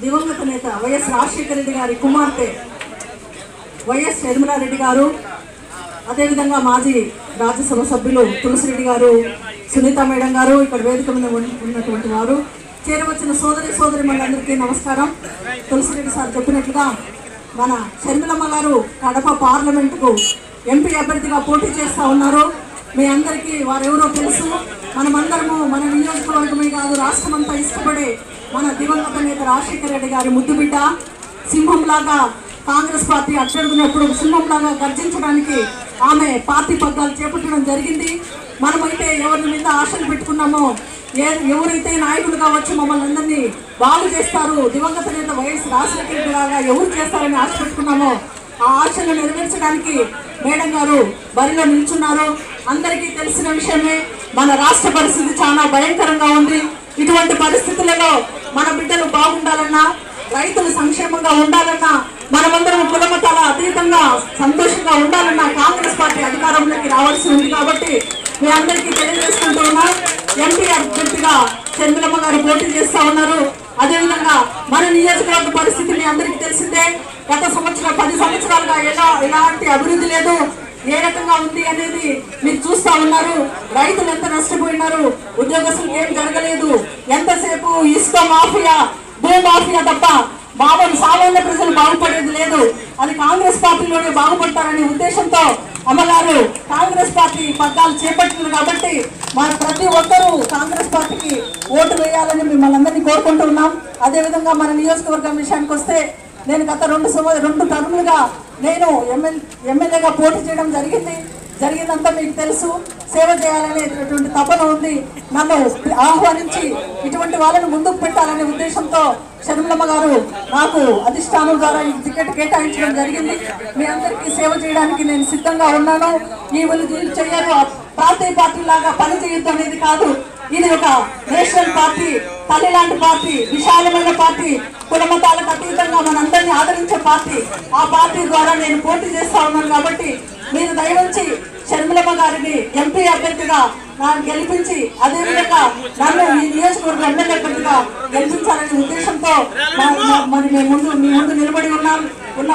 దివంగత నేత వైఎస్ రాజశేఖర్ రెడ్డి గారి కుమార్తె వైఎస్ నిర్మలారెడ్డి గారు అదేవిధంగా మాజీ రాజ్యసభ సభ్యులు తులసిరెడ్డి గారు సునీత మేడం గారు ఇక్కడ వేదిక మీద ఉన్నటువంటి వారు. చేరవచ్చిన సోదరి సోదరి మనందరికీ నమస్కారం. తులసిరెడ్డి సార్ చెప్పినట్లుగా మన షర్మిలమ్మ గారు కడప పార్లమెంటుకు ఎంపీ అభ్యర్థిగా పోటీ చేస్తూ ఉన్నారు. మీ అందరికీ వారెవరో తెలుసు. మనమందరము మన నియోజకవర్గమే కాదు రాష్ట్రమంతా ఇష్టపడే మన దివంగత నేత రాజశేఖర రెడ్డి గారి ముద్దుబిడ్డ సింహంలాగా కాంగ్రెస్ పార్టీ అట్టడుగునప్పుడు సింహంలాగా గర్జించడానికి ఆమె పార్టీ పగ్గాలు చేపట్టడం జరిగింది. మనమైతే ఎవరి మీద ఆశలు పెట్టుకున్నామో ఏ ఎవరైతే నాయకులుగా వచ్చి మమ్మల్ని అందరినీ బాగు చేస్తారు. దివంగత నేత వైఎస్ రాజశేఖర రెడ్డి లాగా ఎవరు చేస్తారని ఆశ పెట్టుకున్నామో ఆ ఆశలు నెరవేర్చడానికి మేడం గారు బరిలో నిల్చున్నారు. అందరికీ తెలిసిన విషయమే మన రాష్ట్ర పరిస్థితి చాలా భయంకరంగా ఉంది. ఇటువంటి పరిస్థితులలో మన బిడ్డలు బాగుండాలన్నా రైతులు సంక్షేమంగా ఉండాలన్నా మనమందరం కులమతాల అతీతంగా సంతోషంగా ఉండాలన్నా కాంగ్రెస్ పార్టీ అధికారంలోకి రావాల్సి ఉంది కాబట్టి మీ అందరికీ తెలియజేసుకుంటూ ఉన్నా ఎంపీ అభ్యర్థిగా చంద్రమ్మ గారు పోటీ చేస్తా ఉన్నారు. అదేవిధంగా మన నియోజకవర్గ పరిస్థితి మీ అందరికీ తెలిసిందే గత సంవత్సరం పది సంవత్సరాలుగా ఎలా ఎలాంటి అభివృద్ధి లేదు ఏ రకంగా ఉంది అనేది మీరు చూస్తా ఉన్నారు. రైతులు ఎంత నష్టపోయినారు ఉద్యోగస్తులకు ఏం జరగలేదు ఎంత ఇసుక మాఫియా భూ మాఫియా తప్ప మామూలు సామాన్య ప్రజలు బాగుపడేది లేదు. అది కాంగ్రెస్ పార్టీలోనే బాగుపడతారనే ఉద్దేశంతో అమలారు కాంగ్రెస్ పార్టీ పద్దాలు చేపట్టింది కాబట్టి మా ప్రతి ఒక్కరూ కాంగ్రెస్ పార్టీకి ఓటు వేయాలని మిమ్మల్ని అందరినీ కోరుకుంటున్నాం అదేవిధంగా మన నియోజకవర్గం విషయానికి వస్తే నేను గత రెండు సంవ రెండు టర్ములుగా నేను ఎమ్మెల్ ఎమ్మెల్యేగా పోటీ చేయడం జరిగింది. జరిగిందంతా మీకు తెలుసు. సేవ చేయాలనేటటువంటి తపన ఉంది. నన్ను ఆహ్వానించి ఇటువంటి వాళ్ళని ముందుకు పెట్టాలనే ఉద్దేశంతో షర్మిలమ్మ గారు నాకు అధిష్టానం ద్వారా ఈ టికెట్ కేటాయించడం జరిగింది. మీ అందరికీ సేవ చేయడానికి నేను సిద్ధంగా ఉన్నాను. ఈ వీళ్ళు వీళ్ళు చేయరు. ప్రాంతీయ పార్టీ లాగా పని చేయొద్దు అనేది కాదు. ఇది ఒక నేషనల్ పార్టీ తల్లి లాంటి పార్టీ విశాలమైన పార్టీ కులమతాలకు అతీతంగా మనందరినీ ఆదరించే పార్టీ. ఆ పార్టీ ద్వారా నేను పోటీ చేస్తా ఉన్నాను కాబట్టి మీరు దయవంచి షర్మిలమ్మ గారిని ఎంపీ అభ్యర్థిగా నన్ను గెలిపించి అదేవిధంగా నన్ను ఈ నియోజకవర్గ ఎమ్మెల్యే అభ్యర్థిగా గెలిపించాలనే ఉద్దేశంతో మరి మేము ముందు మీ ముందు నిలబడి ఉన్నాం. ఉన్న